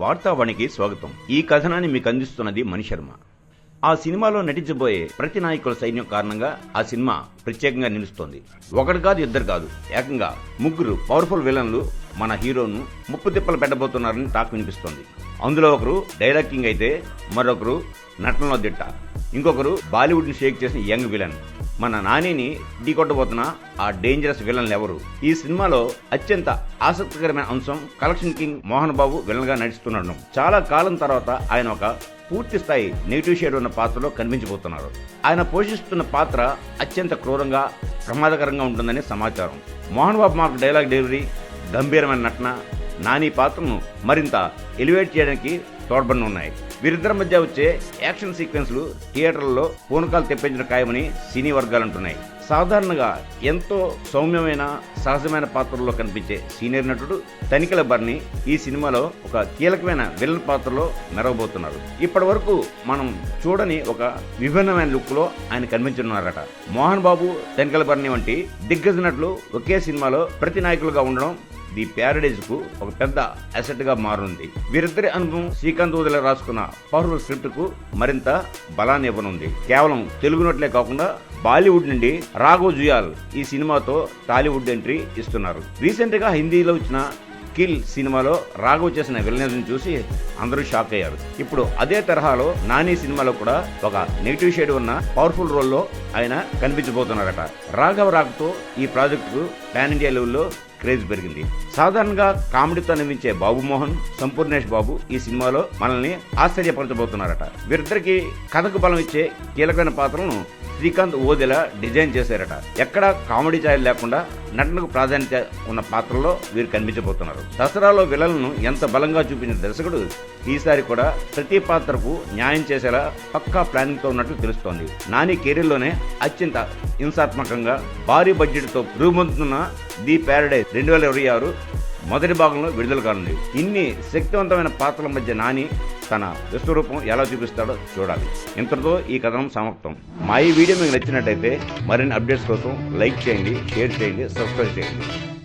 వార్తావాణికి స్వాగతం. ఈ కథనాన్ని మీకు అందిస్తున్నది మణిశర్మ ఆ సినిమాలో నటించబోయే ప్రతి నాయకుల సైన్యం కారణంగా ఆ సినిమా ప్రత్యేకంగా నిలుస్తోంది. ఒకటి కాదు ఇద్దరు కాదు. ఏకంగా ముగ్గురు పవర్ఫుల్ విలన్లు మన హీరోను ముప్పు తిప్పలు పెట్టబోతున్నారని టాక్ వినిపిస్తోంది. అందులో ఒకరు డైలాగింగ్ అయితే మరొకరు నటనలో దిట్ట. ఇంకొకరు బాలీవుడ్ని షేక్ చేసిన యంగ్ విలన్. మన నానిని ఢీకొట్టబోతున్న ఆ డేంజరస్ విలన్లు ఎవరు? ఈ సినిమాలో అత్యంత ఆసక్తికరమైన అంశం కలెక్షన్ కింగ్ మోహన్ బాబు విలన్గా నడుస్తున్నాడు చాలా కాలం తర్వాత ఆయన ఒక పూర్తి స్థాయి నెగిటివ్ షేడ్ ఉన్న పాత్రలో కనిపించబోతున్నారు. ఆయన పోషిస్తున్న పాత్ర అత్యంత క్రూరంగా ప్రమాదకరంగా ఉంటుందని సమాచారం. మోహన్ బాబు మాకు డైలాగ్ డెలివరీ గంభీరమైన నటన నాని పాత్రను మరింత ఎలివేట్ చేయడానికి తోడ్పడి వీరిద్దరి మధ్య వచ్చే యాక్షన్ సీక్వెన్స్లు థియేటర్లలో పూనకాలు తెప్పించిన ఖాయమని సినీ వర్గాలు అంటున్నాయి. సాధారణంగా ఎంతో సౌమ్యమైన సహజమైన పాత్రల్లో కనిపించే సీనియర్ నటుడు తనికల బర్ని ఈ సినిమాలో ఒక కీలకమైన విలన్ పాత్రలో మెరవబోతున్నారు. ఇప్పటి వరకు మనం చూడని ఒక విభిన్నమైన లుక్లో ఆయన కనిపించనున్నారట. మోహన్ బాబు తనికల బర్ని వంటి దిగ్గజ నటులు ఒకే సినిమాలో ప్రతి నాయకులుగా ఉండడం ది ప్యారడైజ్కు ఒక పెద్ద అసెట్గా మారుంది. వీరిద్దరి అనుభవం శ్రీకాంత్ వదిల రాసుకున్న పవర్ఫుల్ స్క్రిప్ట్కు మరింత బలాన్ని ఇవ్వనుంది. కేవలం తెలుగు నోట్లే కాకుండా బాలీవుడ్ నుండి రాఘవ్ జుయాల్ ఈ సినిమాతో టాలీవుడ్ ఎంట్రీ ఇస్తున్నారు. రీసెంట్గా హిందీలో వచ్చిన కిల్ సినిమాలో రాఘవ్ చేసిన విలనిజం చూసి అందరూ షాక్ అయ్యారు. ఇప్పుడు అదే తరహాలో నాని సినిమాలో కూడా ఒక నెగిటివ్ షేడ్ ఉన్న పవర్ఫుల్ రోల్లో ఆయన కనిపించబోతున్నారట. రాఘవ రాఘతో ఈ ప్రాజెక్టుకు పాన్ ఇండియా లెవెల్లో క్రేజ్ పెరిగింది. సాధారణంగా కామెడీతో నవ్వించే బాబు మోహన్ సంపూర్ణేష్ బాబు ఈ సినిమాలో మనల్ని ఆశ్చర్యపరచబోతున్నారట. వీరిద్దరికి కథకు బలం ఇచ్చే కీలకమైన పాత్రలను శ్రీకాంత్ ఓదిలా డిజైన్ చేశారట. ఎక్కడ కామెడీ ఛాయలు లేకుండా నటనకు ప్రాధాన్యత ఉన్న పాత్రలో వీరు కనిపించబోతున్నారు. దసరాలో విలలను ఎంత బలంగా చూపించిన దర్శకుడు ఈసారి కూడా ప్రతి పాత్రకు న్యాయం చేసేలా పక్కా ప్లానింగ్తో ఉన్నట్లు తెలుస్తోంది. నాని కెరీర్లోనే అత్యంత హింసాత్మకంగా భారీ బడ్జెట్తో రూపొందుతున్న ది ప్యారడైజ్ రెండు వేల ఇరవై ఆరు మొదటి భాగంలో విడుదల కానుంది. ఇన్ని శక్తివంతమైన పాత్రల మధ్య నాని తన విశ్వరూపం ఎలా చూపిస్తాడో చూడాలి. ఇంతటితో ఈ కథనం సమాప్తం. మా ఈ వీడియో మీకు నచ్చినట్టయితే మరిన్ని అప్డేట్స్ కోసం లైక్ చేయండి షేర్ చేయండి సబ్స్క్రైబ్ చేయండి.